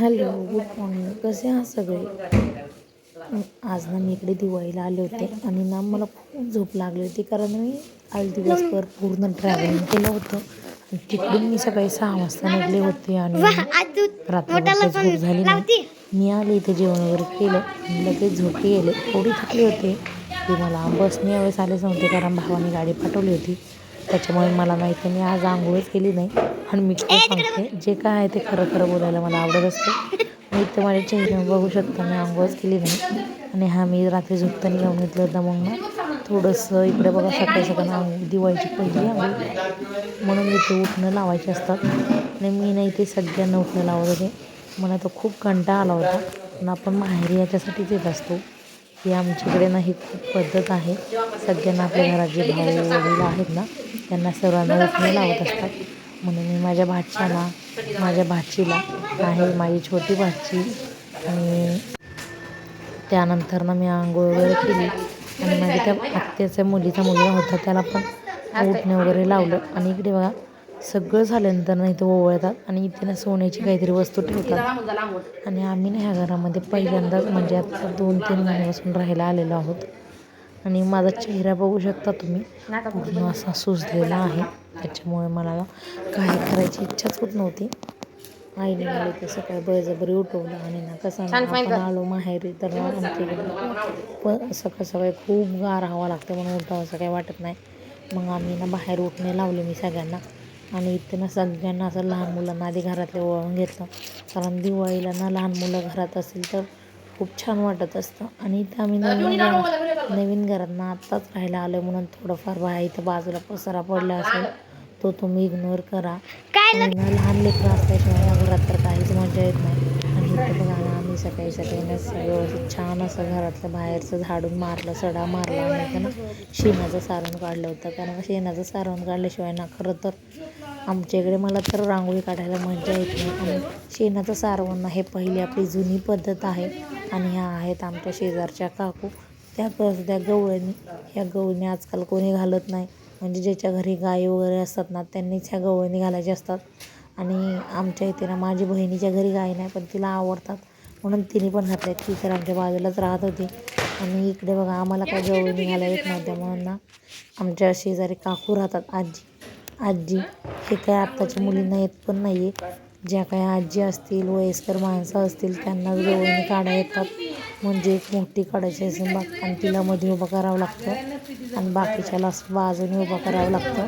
Hello good morning. कसे आहात सगळे? आज ना मी इकडे दिवाळीला आले होते आणि ना मला खूप झोप लागली होती कारण मी आज दिवसभर पूर्ण ट्रॅव्हलिंग केलं होतं. तिकडून मी सकाळी सहा वाजता निघले होते आणि झोप झाली मी आले इथे जेवण वगैरे केलं लगेच झोपी गेले. एवढी थकली होते. की मला बसने यावेळेस आलेच नव्हते कारण भावाने गाडी पाठवली होती. त्याच्यामुळे मला नाही तर मी आज आंघोळच केली नाही. आणि मी काय सांगते जे काय आहे ते खरं खरं बोलायला मला आवडत असते. मी तर माझ्या चेहऱ्यावर बघू शकता मी आंघोळच केली नाही. आणि हा मी रात्री झोपताना घेऊन घेतलं होतं मग ना थोडंसं इकडे बघा सकाळी सकाळी आंघोळ दिवाळीची पहिली आंघोळ. म्हणून इथे उठणं लावायचे असतात. आणि मी नाही ते सगळ्यांना उठणं लावत होते. मला तर खूप कंटाळा आला होता. पण आपण माहेरी याच्यासाठीच येत असतो. की आमच्याकडे ना ही खूप पद्धत आहे. सगळ्यांना आपल्या घरात जे भाऊ वडील आहेत ना त्यांना सर्वांना उठणे लावत असतात. म्हणून मी माझ्या भाच्याला माझ्या भाचीला आहे माझी छोटी भाची आणि त्यानंतर ना मी आंघोळ वगैरे केली. आणि माझ्या त्या आत्याच्या मुलीचा मुलगा होता त्याला पण उठणे वगैरे लावलं. आणि इकडे बघा सगळं झाल्यानंतर ना इथं ओवळतात आणि इथे ना सोन्याची काहीतरी वस्तू ठेवतात. आणि आम्ही ना ह्या घरामध्ये पहिल्यांदाच म्हणजे आता दोन तीन महिन्यापासून राहायला आलेलो आहोत. आणि माझा चेहरा बघू शकता तुम्ही. पूर्ण असा सुजलेला आहे. त्याच्यामुळे मला काही करायची इच्छाच होत नव्हती. आईने मला इथे सकाळी बळजबरी उठवलं आणि ना कसं आपण आलो माहेरी तर पण सकाळ सकाळी खूप गार हवा लागते म्हणून उठावं असं काही वाटत नाही. मग आम्ही ना बाहेर उठणे लावले मी सगळ्यांना. आणि इथे ना सगळ्यांना असं लहान मुलांना आधी घरातले ओळखून घेतलं. कारण दिवाळीला ना लहान मुलं घरात असेल तर खूप छान वाटत असतं. आणि इथे आम्ही नवीन घरात नवीन घरात ना आत्ताच राहायला आलो म्हणून थोडंफार बाहेर इथं बाजूला पसारा पडला असेल तो तुम्ही इग्नोर करा. लहान लेकरं असल्याशिवाय या घरात तर काहीच मजा येत नाही. आणि इथं बघा मी आम्ही सकाळी सकाळी ना व्यवस्थित छान असं घरातलं बाहेरचं झाडून मारलं सडा मारला आणि इथं ना शेणाचं सारण काढलं होतं. कारण शेणाचं सारण काढल्याशिवाय ना खरं तर आमच्या इकडे मला तर रांगोळी काढायला मजा येत नाही. आणि शेणाचं सारवण हे पहिली आपली जुनी पद्धत आहे आणि ह्या आहेत आमच्या शेजारच्या काकू. त्या कसं त्या गवळणी ह्या गवळणी आजकाल कोणी घालत नाही. म्हणजे ज्याच्या घरी गाई वगैरे असतात ना त्यांनीच ह्या गवळणी घालायच्या असतात. आणि आमच्या इथे ना माझी बहिणीच्या घरी गाय नाही पण तिला आवडतात. म्हणून तिने पण घातल्या ती तर आमच्या बाजूलाच राहत होती. आणि इकडे बघा आम्हाला काय जवळ निघायला येत नव्हत्या म्हणून ना आमच्या शेजारी काकू राहतात आजी. आजी हे काय आत्ताच्या मुलींना येत पण नाही आहे ज्या काही आजी असतील वयस्कर माणसं असतील त्यांना जवळने काढा येतात. म्हणजे एक मोठी काढायची असेल बा आणि तिला मध्ये उभं करावं लागतं. आणि बाकीच्याला बाजूने उभं करावं लागतं.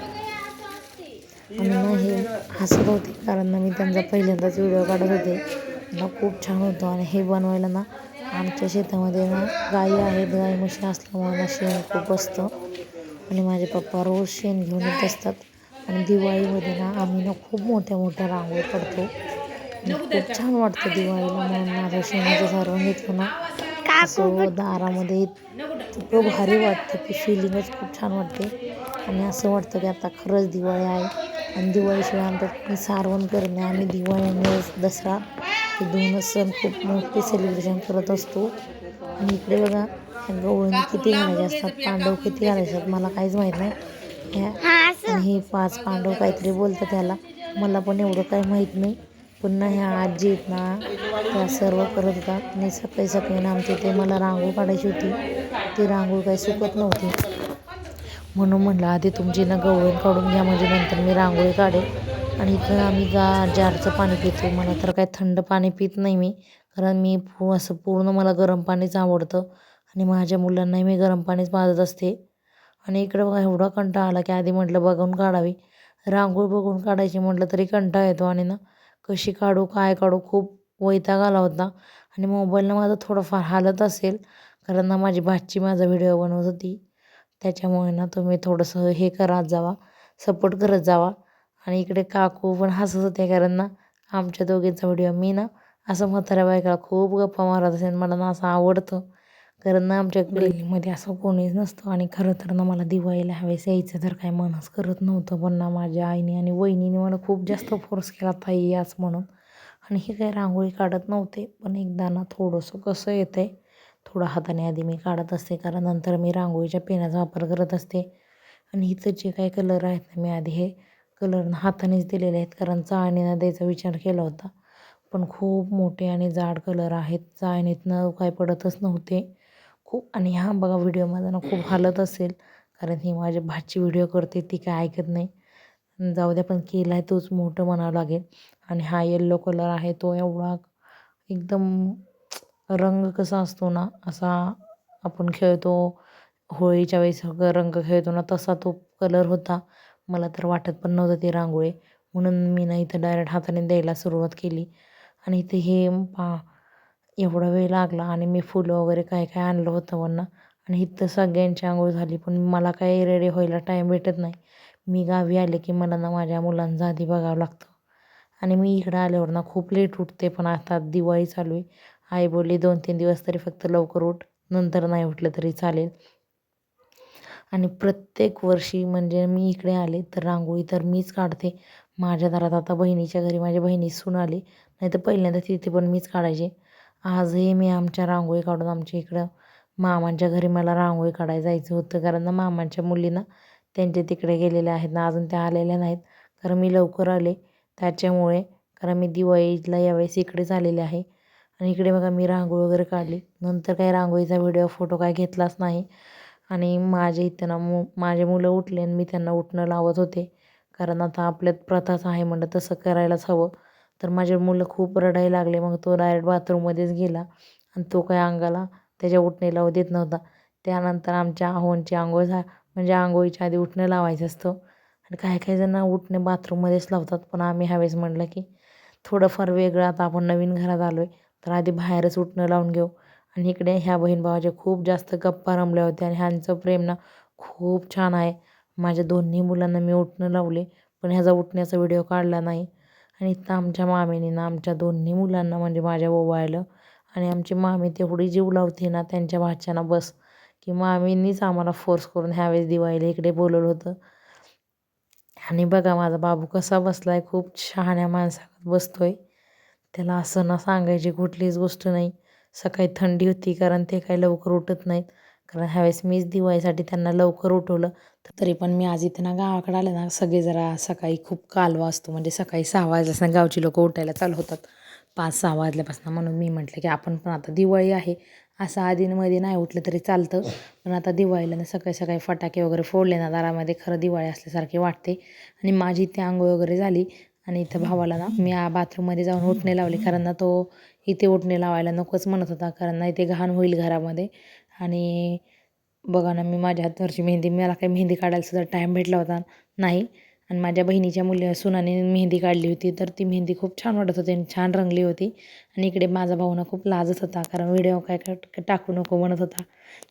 आणि ना हे हसत होते कारण ना मी त्यांचा पहिल्यांदाच व्हिडिओ काढत होते. ना खूप छान होतं आणि हे बनवायला ना आमच्या शेतामध्ये ना गाई आहेत. गाई म्हशी असल्यामुळे ना शेण खूप असतं. आणि माझे पप्पा रोज शेण घेऊन येत असतात. आणि दिवाळीमध्ये ना आम्ही ना खूप मोठ्या मोठ्या रांगोळी काढतो. खूप छान वाटतं दिवाळीला म्हणून माझं शेणाचं सारवण घेतलं ना असं दारामध्ये इतकं भारी वाटतं की फिलिंगच खूप छान वाटते. आणि असं वाटतं की आता खरंच दिवाळी आहे. आणि दिवाळीशिवाय आमच्यात सारवण करत नाही. आम्ही दिवाळी दसरा हे दोनच सण खूप मोठे सेलिब्रेशन करत असतो. आणि इकडे बघा गवळणी किती घालायचे असतात पांडव किती घालायचे असतात मला काहीच माहीत नाही. ह्या आणि हे पाच पांडव काहीतरी बोलतात त्याला मला पण एवढं काही माहीत नाही. पुन्हा ह्या आजी आहेत ना त्या सर्व करत होता. आणि सकाळी सकाळी ना आमच्या इथे मला रांगोळ काढायची होती. ती रांगोळ काही सुकत नव्हती. म्हणून म्हटलं आधी तुमची ना गवळण काढून घ्या म्हणजे नंतर मी रांगोळी काढेल. आणि इथं आम्ही जा जारचं पाणी पितो मला तर काय थंड पाणी पित नाही मी. कारण मी पू असं पूर्ण मला गरम पाणीच आवडतं. आणि माझ्या मुलांनाही मी गरम पाणीच पाजत असते. आणि इकडं बघा एवढा कंटाळा आला की आधी म्हटलं बघून काढावी. रांगोळ बघून काढायची म्हटलं तरी कंटाळा येतो. आणि ना कशी काढू काय काढू खूप वैताग आला होता. आणि मोबाईलनं माझं थोडंफार हालत असेल. कारण ना माझी भाची माझा व्हिडिओ बनवत होती. त्याच्यामुळे ना तुम्ही थोडंसं हे करत जावा. सपोर्ट करत जावा. आणि इकडे काकू पण हसत होते कारण ना आमच्या दोघींचा व्हिडिओ मी ना असं म्हाताऱ्या बायकाला खूप गप्पा मारत असेल मला ना असं आवडतं. कारण ना आमच्या गल्लीमध्ये असं कोणीच नसतं आणि खरं तर ना मला दिवाळीला हवेस यायचं तर काय मनच करत नव्हतं. पण ना माझ्या आईने आणि वहिनीने मला खूप जास्त फोर्स केला ताई याच म्हणून. आणि हे काही रांगोळी काढत नव्हते. पण एकदा ना थोडंसं कसं येतं आहे थोडं हाताने आधी मी काढत असते. कारण नंतर मी रांगोळीच्या पेनाचा वापर करत असते. आणि इथं जे काही कलर आहेत ना मी आधी हे कलर हातानेच दिलेले आहेत कारण चाळणीनं द्यायचा विचार केला होता. पण खूप मोठे आणि जाड कलर आहेत. चाळणीतनं काय पडतच नव्हते. खूप आणि हा बघा व्हिडिओ माझा ना खूप हालत असेल कारण ही माझी भाची व्हिडिओ करते ती काय ऐकत नाही. जाऊ द्या पण केला आहे तोच मोठं म्हणावं लागेल. आणि हा येल्लो कलर आहे तो एवढा एकदम रंग कसा असतो ना असा आपण खेळतो. होळीच्या वेळेस सगळं रंग खेळतो ना तसा तो कलर होता. मला तर वाटत पण नव्हतं ती रांगोळी. म्हणून मी ना इथं डायरेक्ट हाताने द्यायला सुरुवात केली. आणि इथे हे पा एवढा वेळ लागला आणि मी फुलं वगैरे काय काय आणलं होतं वरनं आणि इथं सगळ्यांची आंघोळ झाली. पण मला काही रेडी व्हायला टाईम भेटत नाही. मी गावी आले की मला ना माझ्या मुलांचा आधी बघावं लागतं. आणि मी इकडं आल्यावर ना खूप लेट उठते पण आता दिवाळी चालू आहे. आई बोलली दोन तीन दिवस तरी फक्त लवकर उठ. नंतर नाही उठलं तरी चालेल. आणि प्रत्येक वर्षी म्हणजे मी इकडे आले तर रांगोळी तर मीच काढते. माझ्या दारात आता बहिणीच्या घरी माझ्या बहिणी सून आली नाही तर पहिल्यांदा तिथे पण मीच काढायचे. आजही मी आमच्या रांगोळी काढून आमच्या इकडं मामांच्या घरी मला रांगोळी काढायला जायचं होतं. कारण ना मामांच्या मुलींना त्यांच्या तिकडे गेलेल्या आहेत ना अजून त्या आलेल्या नाहीत. कारण मी लवकर आले त्याच्यामुळे कारण मी दिवाळीला यावेळेस इकडेच आलेले आहे. आणि इकडे बघा मी रांगोळी वगैरे काढली. नंतर काही रांगोळीचा व्हिडिओ फोटो काय घेतलाच नाही. आणि माझ्या इथं ना मु माझे मुलं उठले आणि मी त्यांना उठणं लावत होते. कारण आता आपल्यात प्रथाच आहे म्हणलं तसं करायलाच हवं. तर माझे मुलं खूप रडायला लागले. मग तो डायरेक्ट बाथरूममध्येच गेला आणि तो काय अंगाला त्याच्या उठणे लावू देत नव्हता. त्यानंतर आमच्या आहोंची आंघोळ झा म्हणजे आंघोळीच्या आधी उठणं लावायचं असतं. आणि काही काही जण उठणे बाथरूममध्येच लावतात. पण आम्ही ह्यावेळेस म्हटलं की थोडंफार वेगळं. आता आपण नवीन घरात आलो आहे तर आधी बाहेरच उठणं लावून घेऊ. आणि इकडे ह्या बहीण भावाच्या खूप जास्त गप्पा रमल्या होत्या आणि ह्यांचं प्रेम ना खूप छान आहे. माझ्या दोन्ही मुलांना मी उठणं लावले पण ह्याचा उठण्याचा व्हिडिओ काढला नाही. आणि इथं आमच्या मामीने ना आमच्या दोन्ही मुलांना म्हणजे माझ्या ओवाळलं आणि आमची मामी तेवढी जीव लावते ना त्यांच्या भाच्याना बस की मामींनीच आम्हाला फोर्स करून ह्यावेळेस दिवाळीला इकडे बोलवलं होतं. आणि बघा माझा बाबू कसा बसला आहे खूप शहाण्या माणसात बसतो आहे त्याला असं ना सांगायची कुठलीच गोष्ट नाही. सकाळी थंडी होती कारण ते काही लवकर उठत नाहीत. कारण ह्यावेळेस मीच दिवाळीसाठी त्यांना लवकर उठवलं. तरी पण मी आज इथं ना गावाकडे आले ना सगळे जरा सकाळी खूप कालवा असतो. म्हणजे सकाळी सहा वाजल्यापासून गावची लोक उठायला चालू होतात. पाच सहा वाजल्यापासून म्हणून मी म्हटलं की आपण पण आता दिवाळी आहे. असं आधीमध्ये नाही उठलं तरी चालतं. पण आता दिवाळीला ना सकाळी सकाळी फटाके वगैरे फोडले ना दारामध्ये खरं दिवाळी असल्यासारखे वाटते. आणि माझी इथे आंघोळ वगैरे झाली. आणि इथं भावाला ना मी बाथरूममध्ये जाऊन उठणे लावले. कारण ना तो इथे उठणे लावायला नकोच म्हणत होता. कारण ना इथे घाण होईल घरामध्ये. आणि बघा ना मी माझ्या हातावरची मेहंदी मला काही मेहंदी काढायला सुद्धा टाईम भेटला होता नाही. आणि माझ्या बहिणीच्या मुली सुनाने मेहंदी काढली होती. तर ती मेहंदी खूप छान वाटत होती आणि छान रंगली होती. आणि इकडे माझा भाऊ ना खूप लाजत होता. कारण व्हिडिओ काय टाकू नको म्हणत होता.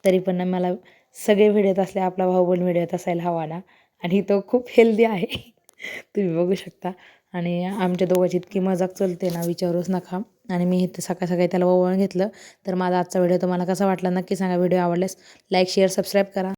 तरी पण ना मला सगळे व्हिडिओत असले आपला भाऊ पण व्हिडिओत असायला हवा ना. आणि तो खूप हेल्दी आहे. तुम्ही बघू शकता. आणि आमच्या दोघांची इतकी मजाक चलते ना विचारूच नका. आणि मी इथं सकाळ सकाळी त्याला ओवाळून घेतलं. तर माझा आजचा व्हिडिओ तुम्हाला कसा वाटला नक्की सांगा. व्हिडिओ आवडल्यास लाईक शेअर सबस्क्राईब करा.